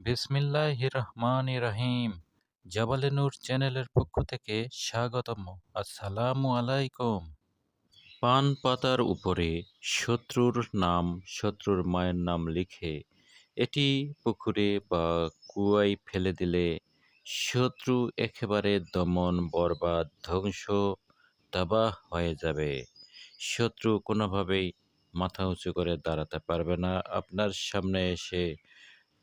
বিসমিল্লাহ রহমান রহিম জাবালে নূর চ্যানেলের পক্ষ থেকে স্বাগতম। আসসালামু আলাইকুম। পান পাতার উপরে শত্রুর নাম, শত্রুর মায়ের নাম লিখে, এটি পুকুরে বা কুয়ায় ফেলে দিলে শত্রু একেবারে দমন, বরবাদ, ধ্বংস, তাবাহ হয়ে যাবে। শত্রু কোনোভাবেই মাথা উঁচু করে দাঁড়াতে পারবে না। আপনার সামনে এসে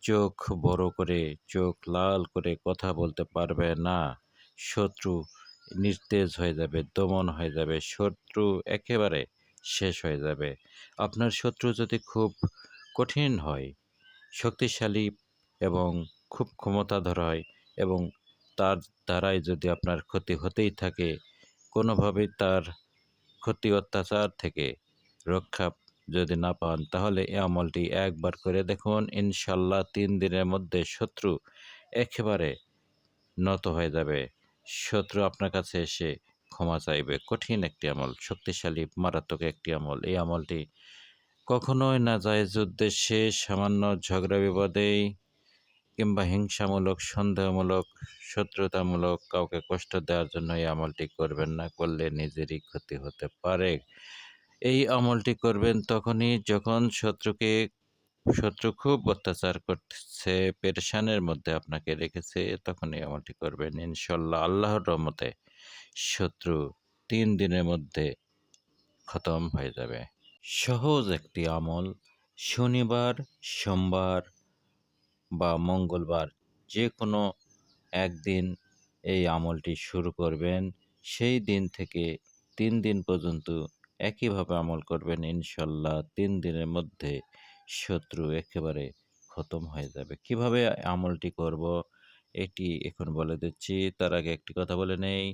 চোখ বড় করে, চোখ লাল করে কথা বলতে পারবে না। শত্রু নিস্তেজ হয়ে যাবে, দমন হয়ে যাবে, শত্রু একেবারে শেষ হয়ে যাবে। আপনার শত্রু যদি খুব কঠিন হয়, শক্তিশালী এবং খুব ক্ষমতাধর হয় এবং তার দ্বারাই যদি আপনার ক্ষতি হতেই থাকে, কোনোভাবেই তার ক্ষতি অত্যাচার থেকে রক্ষা যদি না পান, তাহলে এই আমলটি একবার করে দেখুন। ইনশাল্লাহ তিন দিনের মধ্যে শত্রু একেবারে নত হয়ে যাবে। শত্রু আপনার কাছে এসে ক্ষমা চাইবে। কঠিন একটি আমল, শক্তিশালী, মারাত্মক একটি আমল। এই আমলটি কখনোই না যায় উদ্দেশ্যে সামান্য ঝগড়া বিবাদেই কিংবা হিংসামূলক, সন্দেহমূলক, শত্রুতামূলক কাউকে কষ্ট দেওয়ার জন্য এই আমলটি করবেন না। করলে নিজেরই ক্ষতি হতে পারে। এই আমলটি করবেন তখনই যখন শত্রুকে শত্রু খুব অত্যাচার করছে পেরেশানের মধ্যে আপনাকে রেখেছে তখন এই আমলটি করবেন। ইনশাল্লাহ আল্লাহর রহমতে শত্রু তিন দিনের মধ্যে খতম হয়ে যাবে। সহজ একটি আমল। শনিবার, সোমবার বা মঙ্গলবার যে কোনো একদিন এই আমলটি শুরু করবেন। সেই দিন থেকে তিন দিন পর্যন্ত একইভাবে আমল করবেন, ইনশাল্লাহ তিন দিনের মধ্যে শত্রু একেবারে খতম হয়ে যাবে। কীভাবে আমলটি করব? এটি এখন বলে দিচ্ছি। তার আগে একটি কথা বলে নেই।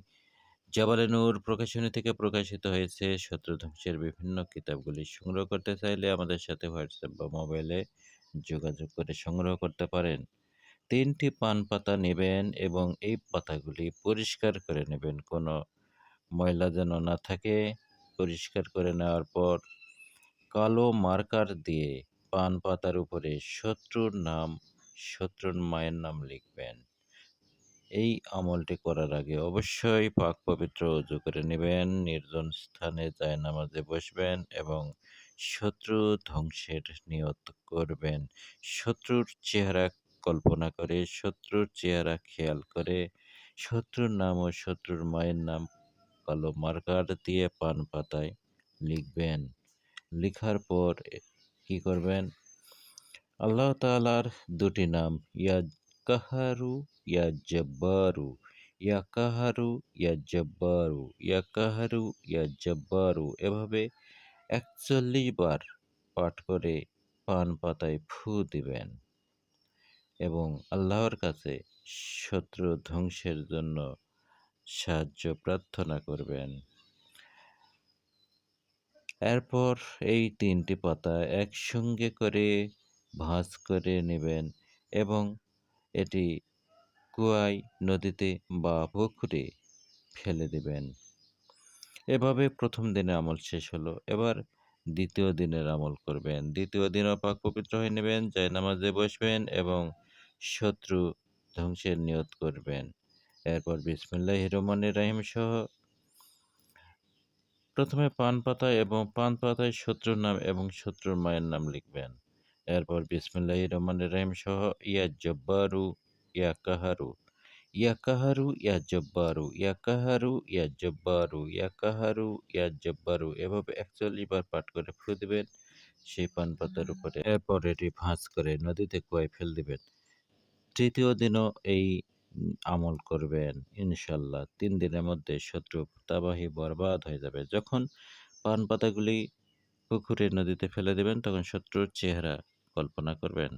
জাবালে নূর প্রকাশনী থেকে প্রকাশিত হয়েছে শত্রু ধ্বংসের বিভিন্ন কিতাবগুলি। সংগ্রহ করতে চাইলে আমাদের সাথে হোয়াটসঅ্যাপ বা মোবাইলে যোগাযোগ করে সংগ্রহ করতে পারেন। তিনটি পান পাতা নেবেন এবং এই পাতাগুলি পরিষ্কার করে নেবেন। কোনো ময়লা যেন না থাকে। পরিষ্কার করে নেওয়ার পর কালো মার্কার দিয়ে পান পাতার উপরে শত্রুর নাম, শত্রুর মায়ের নাম লিখবেন। এই আমলটি করার আগে অবশ্যই পাক পবিত্র উজু করে নেবেন, নির্জন স্থানে যায় নামাজে বসবেন এবং শত্রু ধ্বংসের নিয়ত করবেন। শত্রুর চেহারা কল্পনা করে, শত্রুর চেহারা খেয়াল করে, শত্রুর নাম ও শত্রুর মায়ের নাম কালো মার্কার দিয়ে পান পাতায় লিখবেন। লিখার পর কি করবেন? আল্লাহ তালার দুটি নাম, ইয়া কাহারু, ইয়া জব্বারু। ইয়া কাহারু, ইয়া জব্বারু। ইয়া কাহারু, ইয়া জব্বারু। এভাবে একচল্লিশ বার পাঠ করে পান পাতায় ফু দিবেন। এবং আল্লাহর কাছে শত্রু ধ্বংসের জন্য সাহায্য প্রার্থনা করবেন। এরপর এই তিনটি পাতা একসঙ্গে করে ভাঁজ করে নেবেন এবং এটি কুয়ায়, নদীতে বা পুকুরে ফেলে দেবেন। এভাবে প্রথম দিনে আমল শেষ হলো। এবার দ্বিতীয় দিনের আমল করবেন। দ্বিতীয় দিনও পাক পবিত্র হয়ে নেবেন যাই নামাজে বসবেন এবং শত্রু ধ্বংসের নিয়ত করবেন। এরপর বিসমুল্লাহ রহমানের রাহিম সহ প্রথমে পান পাতা এবং পান পাতায় শত্রুর নাম এবং শত্রুর মায়ের নাম লিখবেন। এরপর বিসমুল্লাহ রহমানের রাহিম সহ ইয়া জব্বারু, ইয়া কাহারু ইয়া কাহারু, ইয়া জব্বারু, ইয়া কাহারু, ইয়া জব্বারু, ইয়া কাহারু, ইয়া জব্বারু এভাবে একচল্লিশ বার পাঠ করে ফু দেবেন সেই পান পাতার উপরে। এরপর এটি ভাঁজ করে নদীতে কুয়ায় ফেল দিবেন। তৃতীয় দিনও এই আমল করবেন, ইনশাল্লাহ। তিন দিনের মধ্যে শত্রু তাবাহি বরবাদ হয়ে যাবে। যখন পান পাতাগুলি পুকুরে নদীতে ফেলে দেবেন, তখন শত্রুর চেহারা কল্পনা করবেন।